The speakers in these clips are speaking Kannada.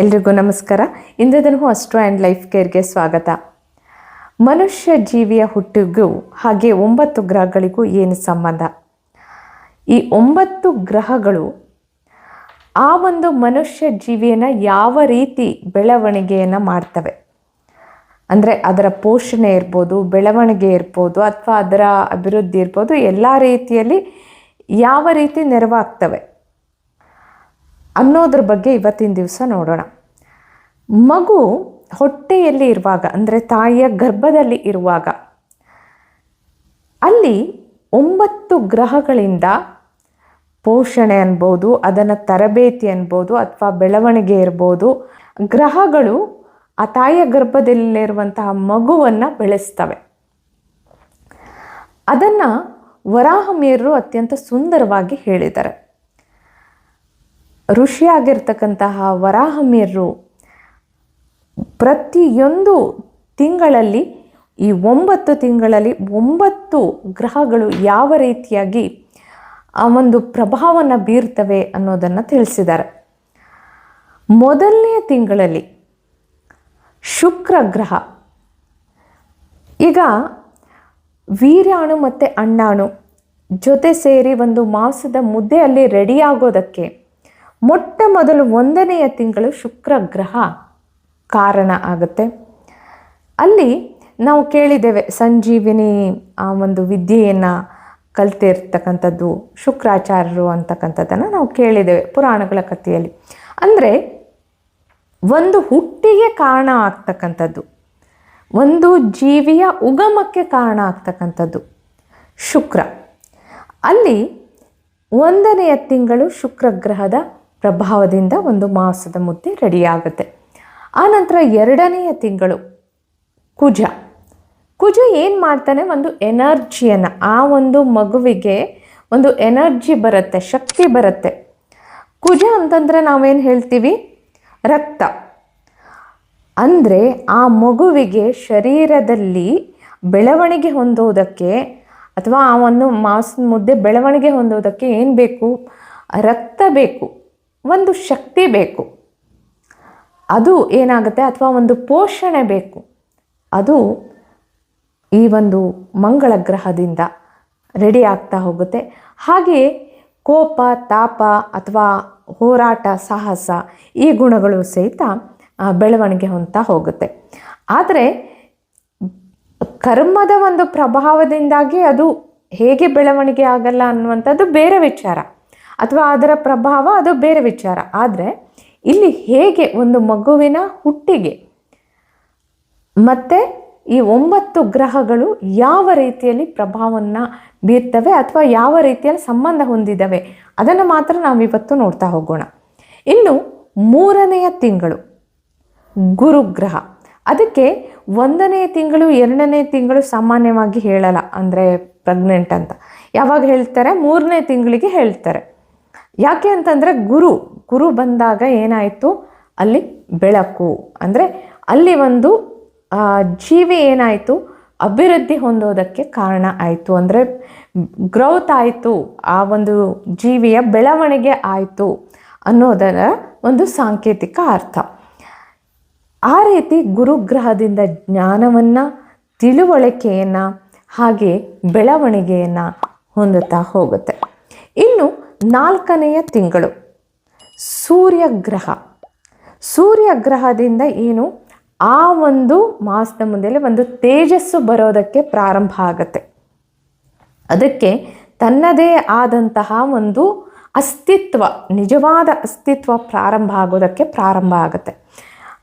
ಎಲ್ರಿಗೂ ನಮಸ್ಕಾರ. ಇಂದ್ರಧನು ಅಸ್ಟ್ರೋ ಆ್ಯಂಡ್ ಲೈಫ್ ಕೇರ್ಗೆ ಸ್ವಾಗತ. ಮನುಷ್ಯ ಜೀವಿಯ ಹುಟ್ಟಿಗೂ ಹಾಗೆ ಒಂಬತ್ತು ಗ್ರಹಗಳಿಗೂ ಏನು ಸಂಬಂಧ? ಈ ಒಂಬತ್ತು ಗ್ರಹಗಳು ಆ ಒಂದು ಮನುಷ್ಯ ಜೀವಿಯನ್ನು ಯಾವ ರೀತಿ ಬೆಳವಣಿಗೆಯನ್ನು ಮಾಡ್ತವೆ? ಅಂದರೆ ಅದರ ಪೋಷಣೆ ಇರ್ಬೋದು, ಬೆಳವಣಿಗೆ ಇರ್ಬೋದು, ಅಥವಾ ಅದರ ಅಭಿವೃದ್ಧಿ ಇರ್ಬೋದು, ಎಲ್ಲ ರೀತಿಯಲ್ಲಿ ಯಾವ ರೀತಿ ನೆರವಾಗ್ತವೆ ಅನ್ನೋದ್ರ ಬಗ್ಗೆ ಇವತ್ತಿನ ದಿವಸ ನೋಡೋಣ. ಮಗು ಹೊಟ್ಟೆಯಲ್ಲಿ ಇರುವಾಗ, ಅಂದರೆ ತಾಯಿಯ ಗರ್ಭದಲ್ಲಿ ಇರುವಾಗ, ಅಲ್ಲಿ ಒಂಬತ್ತು ಗ್ರಹಗಳಿಂದ ಪೋಷಣೆ ಅನ್ಬೋದು, ಅದನ್ನು ತರಬೇತಿ ಅನ್ಬೋದು, ಅಥವಾ ಬೆಳವಣಿಗೆ ಇರ್ಬೋದು. ಗ್ರಹಗಳು ಆ ತಾಯಿಯ ಗರ್ಭದಲ್ಲಿರುವಂತಹ ಮಗುವನ್ನು ಬೆಳೆಸ್ತವೆ. ಅದನ್ನು ವರಾಹಮಿಯರು ಅತ್ಯಂತ ಸುಂದರವಾಗಿ ಹೇಳಿದ್ದಾರೆ. ಋಷಿಯಾಗಿರ್ತಕ್ಕಂತಹ ವರಾಹಮಿಯರು ಪ್ರತಿಯೊಂದು ತಿಂಗಳಲ್ಲಿ, ಈ ಒಂಬತ್ತು ತಿಂಗಳಲ್ಲಿ ಒಂಬತ್ತು ಗ್ರಹಗಳು ಯಾವ ರೀತಿಯಾಗಿ ಆ ಒಂದು ಪ್ರಭಾವವನ್ನು ಬೀರ್ತವೆ ಅನ್ನೋದನ್ನು ತಿಳಿಸಿದ್ದಾರೆ. ಮೊದಲನೆಯ ತಿಂಗಳಲ್ಲಿ ಶುಕ್ರ ಗ್ರಹ. ಈಗ ವೀರ್ಯಾಣು ಮತ್ತು ಅಣ್ಣಾಣು ಜೊತೆ ಸೇರಿ ಒಂದು ಮಾಂಸದ ಮುದ್ದೆಯಲ್ಲಿ ರೆಡಿಯಾಗೋದಕ್ಕೆ ಮೊಟ್ಟ ಮೊದಲು ಒಂದನೆಯ ತಿಂಗಳು ಶುಕ್ರ ಗ್ರಹ. ಕಾರಣ ಆಗುತ್ತೆ. ಅಲ್ಲಿ ನಾವು ಕೇಳಿದ್ದೇವೆ, ಸಂಜೀವಿನಿ ಆ ಒಂದು ವಿದ್ಯೆಯನ್ನು ಕಲ್ತಿರ್ತಕ್ಕಂಥದ್ದು, ಶುಕ್ರಾಚಾರ್ಯರು ಅಂತಕ್ಕಂಥದ್ದನ್ನು ನಾವು ಕೇಳಿದ್ದೇವೆ ಪುರಾಣಗಳ ಕಥೆಯಲ್ಲಿ ಅಂದರೆ ಒಂದು ಹುಟ್ಟಿಗೆ ಕಾರಣ ಆಗ್ತಕ್ಕಂಥದ್ದು, ಒಂದು ಜೀವಿಯ ಉಗಮಕ್ಕೆ ಕಾರಣ ಆಗ್ತಕ್ಕಂಥದ್ದು ಶುಕ್ರ. ಅಲ್ಲಿ ಒಂದನೆಯ ತಿಂಗಳು ಶುಕ್ರಗ್ರಹದ ಪ್ರಭಾವದಿಂದ ಒಂದು ಮಾಸದ ಮುದ್ದೆ ರೆಡಿಯಾಗುತ್ತೆ ಆನಂತರ ಎರಡನೆಯ ತಿಂಗಳು ಕುಜ. ಕುಜ ಏನು ಮಾಡ್ತಾನೆ? ಒಂದು ಎನರ್ಜಿಯನ್ನು, ಆ ಒಂದು ಮಗುವಿಗೆ ಒಂದು ಎನರ್ಜಿ ಬರುತ್ತೆ, ಶಕ್ತಿ ಬರುತ್ತೆ. ಕುಜ ಅಂತಂದರೆ ನಾವೇನು ಹೇಳ್ತೀವಿ? ರಕ್ತ. ಅಂದರೆ ಆ ಮಗುವಿಗೆ ಶರೀರದಲ್ಲಿ ಬೆಳವಣಿಗೆ ಹೊಂದೋದಕ್ಕೆ ಅಥವಾ ಆ ಒಂದು ಮಾಂಸದ ಮುದ್ದೆ ಬೆಳವಣಿಗೆ ಹೊಂದೋದಕ್ಕೆ ಏನು ಬೇಕು? ರಕ್ತ ಬೇಕು, ಒಂದು ಶಕ್ತಿ ಬೇಕು. ಅದು ಏನಾಗುತ್ತೆ? ಅಥವಾ ಒಂದು ಪೋಷಣೆ ಬೇಕು. ಅದು ಈ ಒಂದು ಮಂಗಳ ಗ್ರಹದಿಂದ ರೆಡಿ ಆಗ್ತಾ ಹೋಗುತ್ತೆ. ಹಾಗೆಯೇ ಕೋಪ, ತಾಪ ಅಥವಾ ಹೋರಾಟ, ಸಾಹಸ ಈ ಗುಣಗಳು ಸಹಿತ ಬೆಳವಣಿಗೆ ಹೊಂತಾ ಹೋಗುತ್ತೆ. ಆದರೆ ಕರ್ಮದ ಒಂದು ಪ್ರಭಾವದಿಂದಾಗಿ ಅದು ಹೇಗೆ ಬೆಳವಣಿಗೆ ಆಗಲ್ಲ ಅನ್ನುವಂಥದ್ದು ಬೇರೆ ವಿಚಾರ. ಅಥವಾ ಅದರ ಪ್ರಭಾವ ಅದು ಬೇರೆ ವಿಚಾರ. ಆದರೆ ಇಲ್ಲಿ ಹೇಗೆ ಒಂದು ಮಗುವಿನ ಹುಟ್ಟಿಗೆ? ಮತ್ತು ಈ ಒಂಬತ್ತು ಗ್ರಹಗಳು ಯಾವ ರೀತಿಯಲ್ಲಿ ಪ್ರಭಾವವನ್ನು ಬೀರ್ತವೆ ಅಥವಾ ಯಾವ ರೀತಿಯಲ್ಲಿ ಸಂಬಂಧ ಹೊಂದಿದ್ದಾವೆ ಅದನ್ನು ಮಾತ್ರ ನಾವು ಇವತ್ತು ನೋಡ್ತಾ ಹೋಗೋಣ. ಇನ್ನು ಮೂರನೆಯ ತಿಂಗಳು, ಗುರುಗ್ರಹ. ಅದಕ್ಕೆ ಒಂದನೇ ತಿಂಗಳು, ಎರಡನೇ ತಿಂಗಳು ಸಾಮಾನ್ಯವಾಗಿ ಹೇಳಲ್ಲ, ಅಂದರೆ ಪ್ರೆಗ್ನೆಂಟ್ ಅಂತ. ಯಾವಾಗ ಹೇಳ್ತಾರೆ? ಮೂರನೇ ತಿಂಗಳಿಗೆ ಹೇಳ್ತಾರೆ. ಯಾಕೆ ಅಂತಂದರೆ ಗುರು ಗುರು ಬಂದಾಗ ಏನಾಯಿತು? ಅಲ್ಲಿ ಬೆಳಕು. ಅಂದರೆ ಅಲ್ಲಿ ಒಂದು ಜೀವಿ ಏನಾಯಿತು? ಅಭಿವೃದ್ಧಿ ಹೊಂದೋದಕ್ಕೆ ಕಾರಣ ಆಯಿತು. ಅಂದರೆ ಗ್ರೌತ್ ಆಯಿತು. ಆ ಒಂದು ಜೀವಿಯ ಬೆಳವಣಿಗೆ ಆಯಿತು ಅನ್ನೋದರ ಒಂದು ಸಾಂಕೇತಿಕ ಅರ್ಥ. ಆ ರೀತಿ ಗುರುಗ್ರಹದಿಂದ ಜ್ಞಾನವನ್ನು, ತಿಳುವಳಿಕೆಯನ್ನು, ಹಾಗೆ ಬೆಳವಣಿಗೆಯನ್ನು ಹೊಂದುತ್ತಾ ಹೋಗುತ್ತೆ. ಇನ್ನು ನಾಲ್ಕನೆಯ ತಿಂಗಳು. ಸೂರ್ಯಗ್ರಹ. ಸೂರ್ಯಗ್ರಹದಿಂದ ಏನು? ಆ ಒಂದು ಮಾಸದ ಮುಂದೆಲೆ ಒಂದು ತೇಜಸ್ಸು ಬರೋದಕ್ಕೆ ಪ್ರಾರಂಭ ಆಗುತ್ತೆ. ಅದಕ್ಕೆ ತನ್ನದೇ ಆದಂತಹ ಒಂದು ಅಸ್ತಿತ್ವ, ನಿಜವಾದ ಅಸ್ತಿತ್ವ ಪ್ರಾರಂಭ ಆಗೋದಕ್ಕೆ ಪ್ರಾರಂಭ ಆಗುತ್ತೆ.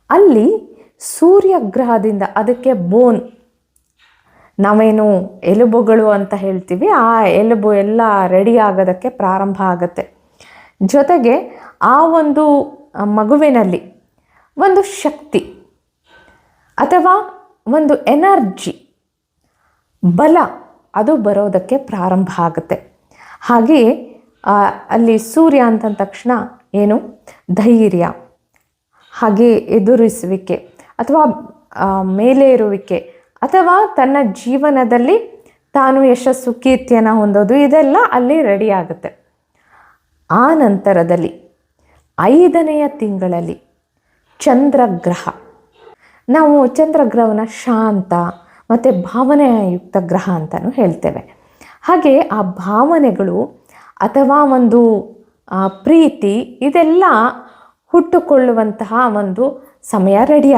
ಅಲ್ಲಿ ಸೂರ್ಯಗ್ರಹದಿಂದ ಅದಕ್ಕೆ ಬೋನ್ ನಾವೇನು ಎಲುಬುಗಳು ಅಂತ ಹೇಳ್ತೀವಿ, ಆ ಎಲುಬು ಎಲ್ಲ ರೆಡಿ ಆಗೋದಕ್ಕೆ ಪ್ರಾರಂಭ ಆಗುತ್ತೆ. ಜೊತೆಗೆ ಆ ಒಂದು ಮಗುವಿನಲ್ಲಿ ಒಂದು ಶಕ್ತಿ ಅಥವಾ ಒಂದು ಎನರ್ಜಿ, ಬಲ ಅದು ಬರೋದಕ್ಕೆ ಪ್ರಾರಂಭ ಆಗುತ್ತೆ. ಹಾಗೆಯೇ ಅಲ್ಲಿ ಸೂರ್ಯ ಅಂತಂದ ತಕ್ಷಣ ಏನು? ಧೈರ್ಯ. ಹಾಗೆ ಎದುರಿಸುವಿಕೆ ಅಥವಾ ಮೇಲೆ ಮೇಲೇರುವಿಕೆ ಅಥವಾ ತನ್ನ ಜೀವನದಲ್ಲಿ ತಾನು ಯಶಸ್ಸು ಕೀರ್ತಿಯನ್ನು ಹೊಂದೋದು, ಇದೆಲ್ಲ ಅಲ್ಲಿ ರೆಡಿ ಆಗುತ್ತೆ. ಆ ನಂತರದಲ್ಲಿ ಐದನೆಯ ತಿಂಗಳಲ್ಲಿ ಚಂದ್ರಗ್ರಹ. ನಾವು ಚಂದ್ರಗ್ರಹವನ್ನು ಶಾಂತ ಮತ್ತು ಭಾವನೆಯುಕ್ತ ಗ್ರಹ ಅಂತಲೂ ಹೇಳ್ತೇವೆ. ಹಾಗೆ ಆ ಭಾವನೆಗಳು ಅಥವಾ ಒಂದು ಪ್ರೀತಿ, ಇದೆಲ್ಲ ಹುಟ್ಟುಕೊಳ್ಳುವಂತಹ ಒಂದು ಸಮಯ ರೆಡಿ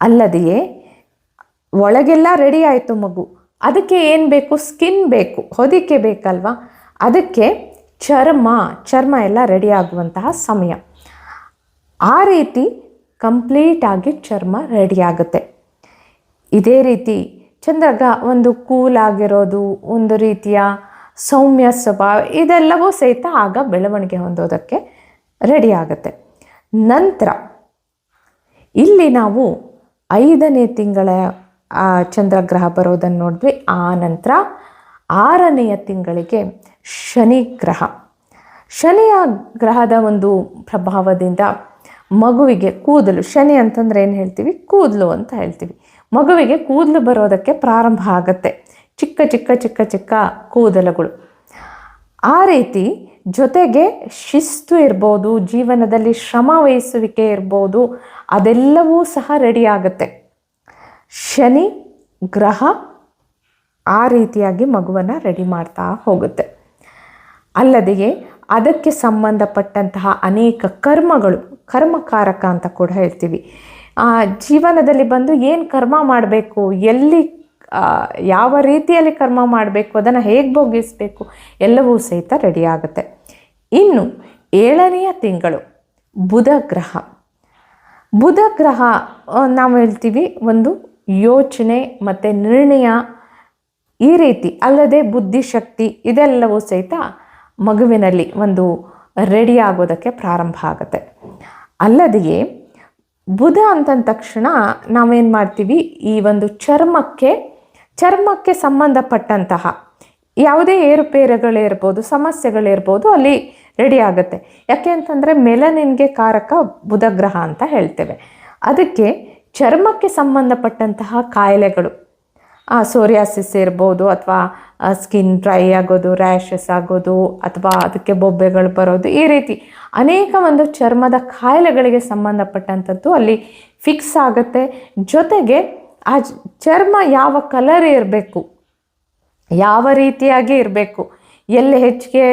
ಅಲ್ಲದೆಯೇ ಒಳಗೆಲ್ಲ ರೆಡಿ ಆಯಿತು ಮಗು. ಅದಕ್ಕೆ ಏನು ಬೇಕು? ಸ್ಕಿನ್ ಬೇಕು. ಹೊದಿಕೆ ಬೇಕಲ್ವಾ? ಅದಕ್ಕೆ ಚರ್ಮ ಚರ್ಮ ಎಲ್ಲ ರೆಡಿ ಆಗುವಂತಹ ಸಮಯ. ಆ ರೀತಿ ಕಂಪ್ಲೀಟಾಗಿ ಚರ್ಮ ರೆಡಿ ಆಗುತ್ತೆ. ಇದೇ ರೀತಿ ಚಂದ್ರಗ ಒಂದು ಕೂಲ್ ಆಗಿರೋದು, ಒಂದು ರೀತಿಯ ಸೌಮ್ಯ ಸ್ವಭಾವ ಇದೆಲ್ಲವೂ ಸಹಿತ ಆಗ ಬೆಳವಣಿಗೆ ಹೊಂದೋದಕ್ಕೆ ರೆಡಿ ಆಗುತ್ತೆ. ನಂತರ ಇಲ್ಲಿ ನಾವು ಐದನೇ ತಿಂಗಳ ಚಂದ್ರಗ್ರಹ ಬರೋದನ್ನು ನೋಡಿದ್ವಿ ಆ ನಂತರ ಆರನೆಯ ತಿಂಗಳಿಗೆ ಶನಿ ಗ್ರಹ ಶನಿಯ ಗ್ರಹದ ಒಂದು ಪ್ರಭಾವದಿಂದ ಮಗುವಿಗೆ ಕೂದಲು, ಶನಿ ಅಂತಂದ್ರೆ ಏನು ಹೇಳ್ತೀವಿ? ಕೂದಲು ಅಂತ ಹೇಳ್ತೀವಿ. ಮಗುವಿಗೆ ಕೂದಲು ಬರೋದಕ್ಕೆ ಪ್ರಾರಂಭ ಆಗುತ್ತೆ. ಚಿಕ್ಕ ಚಿಕ್ಕ ಚಿಕ್ಕ ಚಿಕ್ಕ ಕೂದಲುಗಳು. ಆ ರೀತಿ ಜೊತೆಗೆ ಶಿಸ್ತು ಇರ್ಬೋದು, ಜೀವನದಲ್ಲಿ ಶ್ರಮ ವಹಿಸುವಿಕೆ ಇರ್ಬೋದು, ಅದೆಲ್ಲವೂ ಸಹ ರೆಡಿ ಆಗುತ್ತೆ. ಶನಿ ಗ್ರಹ ಆ ರೀತಿಯಾಗಿ ಮಗುವನ್ನು ರೆಡಿ ಮಾಡ್ತಾ ಹೋಗುತ್ತೆ. ಅಲ್ಲದೆಯೇ ಅದಕ್ಕೆ ಸಂಬಂಧಪಟ್ಟಂತಹ ಅನೇಕ ಕರ್ಮಗಳು ಕರ್ಮಕಾರಕ ಅಂತ ಕೂಡ ಹೇಳ್ತೀವಿ. ಆ, ಜೀವನದಲ್ಲಿ ಬಂದು ಏನು ಕರ್ಮ ಮಾಡಬೇಕು ಎಲ್ಲಿ ಯಾವ ರೀತಿಯಲ್ಲಿ ಕರ್ಮ ಮಾಡಬೇಕು ಅದನ್ನು ಹೇಗೆ ಭೋಗಿಸಬೇಕು ಎಲ್ಲವೂ ಸಹಿತ ರೆಡಿಯಾಗುತ್ತೆ ಇನ್ನು ಏಳನೆಯ ತಿಂಗಳು ಬುಧ ಗ್ರಹ. ಬುಧ ಗ್ರಹ ನಾವು ಹೇಳ್ತೀವಿ ಒಂದು ಯೋಚನೆ ಮತ್ತು ನಿರ್ಣಯ ಈ ರೀತಿ ಅಲ್ಲದೆ ಬುದ್ಧಿಶಕ್ತಿ ಇದೆಲ್ಲವೂ ಸಹಿತ ಮಗುವಿನಲ್ಲಿ ಒಂದು ರೆಡಿ ಆಗೋದಕ್ಕೆ ಪ್ರಾರಂಭ ಆಗುತ್ತೆ. ಅಲ್ಲದೆಯೇ ಬುಧ ಅಂತಂದ ತಕ್ಷಣ ನಾವೇನು ಮಾಡ್ತೀವಿ? ಈ ಒಂದು ಚರ್ಮಕ್ಕೆ ಚರ್ಮಕ್ಕೆ ಸಂಬಂಧಪಟ್ಟಂತಹ ಯಾವುದೇ ಏರುಪೇರುಗಳಿರ್ಬೋದು, ಸಮಸ್ಯೆಗಳಿರ್ಬೋದು ಅಲ್ಲಿ ರೆಡಿ ಆಗುತ್ತೆ. ಯಾಕೆ ಅಂತಂದರೆ ಮೆಲನಿನ್ಗೆ ಕಾರಕ ಬುಧ ಗ್ರಹ ಅಂತ ಹೇಳ್ತೇವೆ. ಅದಕ್ಕೆ ಚರ್ಮಕ್ಕೆ ಸಂಬಂಧಪಟ್ಟಂತಹ ಕಾಯಿಲೆಗಳು. ಸೋರಿಯಾಸಿಸ್ ಇರ್ಬೋದು ಅಥವಾ ಸ್ಕಿನ್ ಡ್ರೈ ಆಗೋದು, ರ್ಯಾಷಸ್ ಆಗೋದು ಅಥವಾ ಅದಕ್ಕೆ ಬೊಬ್ಬೆಗಳು ಬರೋದು ಈ ರೀತಿ ಅನೇಕ ಒಂದು ಚರ್ಮದ ಕಾಯಿಲೆಗಳಿಗೆ ಸಂಬಂಧಪಟ್ಟಂಥದ್ದು ಅಲ್ಲಿ ಫಿಕ್ಸ್ ಆಗುತ್ತೆ. ಜೊತೆಗೆ ಆ ಚರ್ಮ ಯಾವ ಕಲರ್ ಇರಬೇಕು, ಯಾವ ರೀತಿಯಾಗಿ ಇರಬೇಕು, ಎಲ್ಲಿ ಹೆಚ್ಚಿಗೆ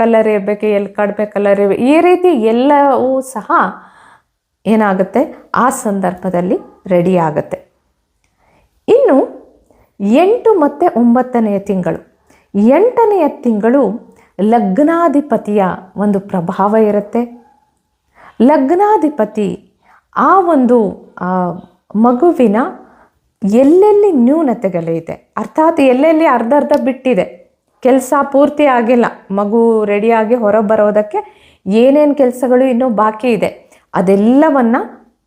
ಕಲರ್ ಇರಬೇಕು, ಎಲ್ಲಿ ಕಡಿಮೆ ಕಲರ್ ಇರಬೇಕು, ಈ ರೀತಿ ಎಲ್ಲವೂ ಸಹ ಏನಾಗುತ್ತೆ? ಆ ಸಂದರ್ಭದಲ್ಲಿ ರೆಡಿ ಆಗುತ್ತೆ. ಇನ್ನು ಎಂಟು ಮತ್ತು ಒಂಬತ್ತನೆಯ ತಿಂಗಳು. ಎಂಟನೆಯ ತಿಂಗಳು ಲಗ್ನಾಧಿಪತಿಯ ಒಂದು ಪ್ರಭಾವ ಇರುತ್ತೆ. ಲಗ್ನಾಧಿಪತಿ ಆ ಒಂದು ಮಗುವಿನ ಎಲ್ಲೆಲ್ಲಿ ನ್ಯೂನತೆಗಳಿದೆ ಅರ್ಥಾತ್ ಎಲ್ಲೆಲ್ಲಿ ಅರ್ಧ ಅರ್ಧ ಬಿಟ್ಟಿದೆ. ಕೆಲಸ ಪೂರ್ತಿ ಆಗಿಲ್ಲ. ಮಗು ರೆಡಿಯಾಗಿ ಹೊರಬರೋದಕ್ಕೆ ಏನೇನು ಕೆಲಸಗಳು ಇನ್ನೂ ಬಾಕಿ ಇದೆ? ಅದೆಲ್ಲವನ್ನ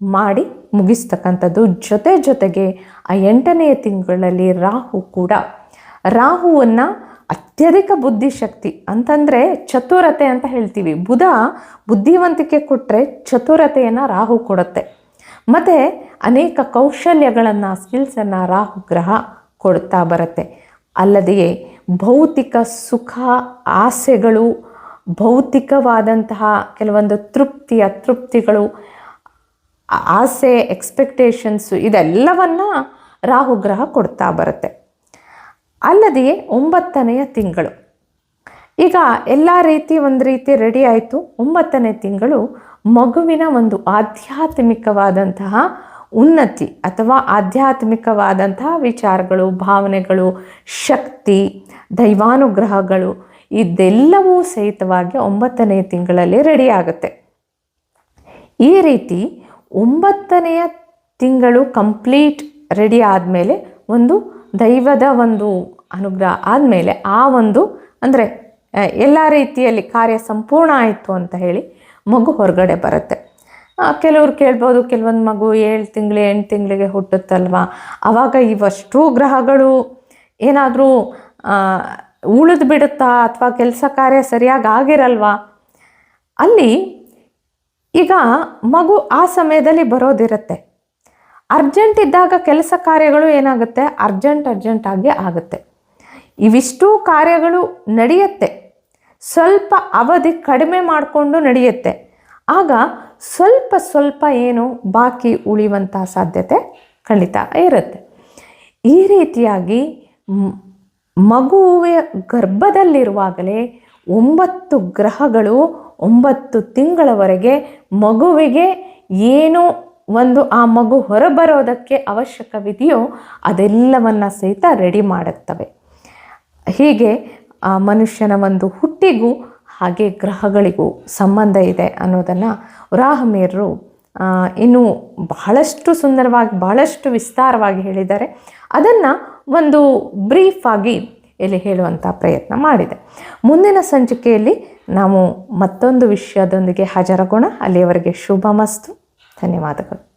ಮಾಡಿ ಮುಗಿಸ್ತಕ್ಕಂಥದ್ದು. ಜೊತೆ ಜೊತೆಗೆ ಆ ಎಂಟನೆಯ ತಿಂಗಳಲ್ಲಿ ರಾಹು ಕೂಡ. ರಾಹುವನ್ನು ಅತ್ಯಧಿಕ ಬುದ್ಧಿಶಕ್ತಿ ಅಂತಂದರೆ ಚತುರತೆ ಅಂತ ಹೇಳ್ತೀವಿ. ಬುಧ ಬುದ್ಧಿವಂತಿಕೆ ಕೊಟ್ಟರೆ ಚತುರತೆಯನ್ನು ರಾಹು ಕೊಡುತ್ತೆ. ಮತ್ತು ಅನೇಕ ಕೌಶಲ್ಯಗಳನ್ನು ಸ್ಕಿಲ್ಸನ್ನು ರಾಹು ಗ್ರಹ ಕೊಡ್ತಾ ಬರುತ್ತೆ. ಅಲ್ಲದೆಯೇ ಭೌತಿಕ ಸುಖ, ಆಸೆಗಳು ಭೌತಿಕವಾದಂತಹ ಕೆಲವೊಂದು ತೃಪ್ತಿ ಅತೃಪ್ತಿಗಳು ಆಸೆ ಎಕ್ಸ್ಪೆಕ್ಟೇಷನ್ಸು ಇದೆಲ್ಲವನ್ನ ರಾಹುಗ್ರಹ ಕೊಡ್ತಾ ಬರುತ್ತೆ. ಅಲ್ಲದೆಯೇ ಒಂಬತ್ತನೆಯ ತಿಂಗಳು. ಈಗ ಎಲ್ಲ ರೀತಿ ಒಂದು ರೀತಿ ರೆಡಿ ಆಯಿತು. ಒಂಬತ್ತನೇ ತಿಂಗಳು ಮಗುವಿನ ಒಂದು ಆಧ್ಯಾತ್ಮಿಕವಾದಂತಹ ಉನ್ನತಿ ಅಥವಾ ಆಧ್ಯಾತ್ಮಿಕವಾದಂತಹ ವಿಚಾರಗಳು, ಭಾವನೆಗಳು, ಶಕ್ತಿ, ದೈವಾನುಗ್ರಹಗಳು ಇದೆಲ್ಲವೂ ಸಹಿತವಾಗಿ ಒಂಬತ್ತನೆಯ ತಿಂಗಳಲ್ಲಿ ರೆಡಿ ಆಗುತ್ತೆ. ಈ ರೀತಿ ಒಂಬತ್ತನೆಯ ತಿಂಗಳು ಕಂಪ್ಲೀಟ್ ರೆಡಿ ಆದಮೇಲೆ ಒಂದು ದೈವದ ಒಂದು ಅನುಗ್ರಹ ಆದಮೇಲೆ ಆ ಒಂದು ಅಂದರೆ ಎಲ್ಲ ರೀತಿಯಲ್ಲಿ ಕಾರ್ಯ ಸಂಪೂರ್ಣ ಆಯಿತು ಅಂತ ಹೇಳಿ ಮಗು ಹೊರಗಡೆ ಬರುತ್ತೆ. ಕೆಲವ್ರು ಕೇಳ್ಬೋದು, ಕೆಲವೊಂದು ಮಗು ಏಳು ತಿಂಗಳು, ಎಂಟು ತಿಂಗಳಿಗೆ ಹುಟ್ಟುತ್ತಲ್ವಾ? ಆವಾಗ ಇವಷ್ಟು ಗ್ರಹಗಳು ಏನಾದರೂ ಉಳಿದು ಬಿಡುತ್ತಾ ಅಥವಾ ಕೆಲಸ ಕಾರ್ಯ ಸರಿಯಾಗಿ ಆಗಿರಲ್ವಾ? ಅಲ್ಲಿ ಈಗ ಮಗು ಆ ಸಮಯದಲ್ಲಿ ಬರೋದಿರುತ್ತೆ. ಅರ್ಜೆಂಟ್ ಇದ್ದಾಗ ಕೆಲಸ ಕಾರ್ಯಗಳು ಏನಾಗುತ್ತೆ? ಅರ್ಜೆಂಟ್ ಅರ್ಜೆಂಟ್ ಆಗಿ ಆಗುತ್ತೆ. ಇವಿಷ್ಟು ಕಾರ್ಯಗಳು ನಡೆಯುತ್ತೆ. ಸ್ವಲ್ಪ ಅವಧಿ ಕಡಿಮೆ ಮಾಡಿಕೊಂಡು ನಡೆಯುತ್ತೆ. ಆಗ ಸ್ವಲ್ಪ ಸ್ವಲ್ಪ ಏನು ಬಾಕಿ ಉಳಿಯುವಂಥ ಸಾಧ್ಯತೆ ಖಂಡಿತ ಇರುತ್ತೆ. ಈ ರೀತಿಯಾಗಿ ಮಗುವೆ ಗರ್ಭದಲ್ಲಿರುವಾಗಲೇ ಒಂಬತ್ತು ಗ್ರಹಗಳು ಒಂಬತ್ತು ತಿಂಗಳವರೆಗೆ ಮಗುವಿಗೆ ಏನು ಒಂದು ಆ ಮಗು ಹೊರಬರೋದಕ್ಕೆ ಅವಶ್ಯಕವಿದೆಯೋ ಅದೆಲ್ಲವನ್ನು ಸಹಿತ ರೆಡಿ ಮಾಡುತ್ತವೆ. ಹೀಗೆ ಆ ಮನುಷ್ಯನ ಒಂದು ಹುಟ್ಟಿಗೂ ಹಾಗೆ ಗ್ರಹಗಳಿಗೂ ಸಂಬಂಧ ಇದೆ ಅನ್ನೋದನ್ನು ರಾಹಮೇರರು ಇನ್ನೂ ಬಹಳಷ್ಟು ಸುಂದರವಾಗಿ, ಬಹಳಷ್ಟು ವಿಸ್ತಾರವಾಗಿ ಹೇಳಿದ್ದಾರೆ. ಅದನ್ನು ಒಂದು ಬ್ರೀಫ್ ಆಗಿ ಇಲ್ಲಿ ಹೇಳುವಂಥ ಪ್ರಯತ್ನ ಮಾಡಿದೆ. ಮುಂದಿನ ಸಂಚಿಕೆಯಲ್ಲಿ ನಾವು ಮತ್ತೊಂದು ವಿಷಯದೊಂದಿಗೆ ಹಾಜರಾಗೋಣ. ಅಲ್ಲಿಯವರೆಗೆ ಶುಭ ಮಸ್ತು ಧನ್ಯವಾದಗಳು.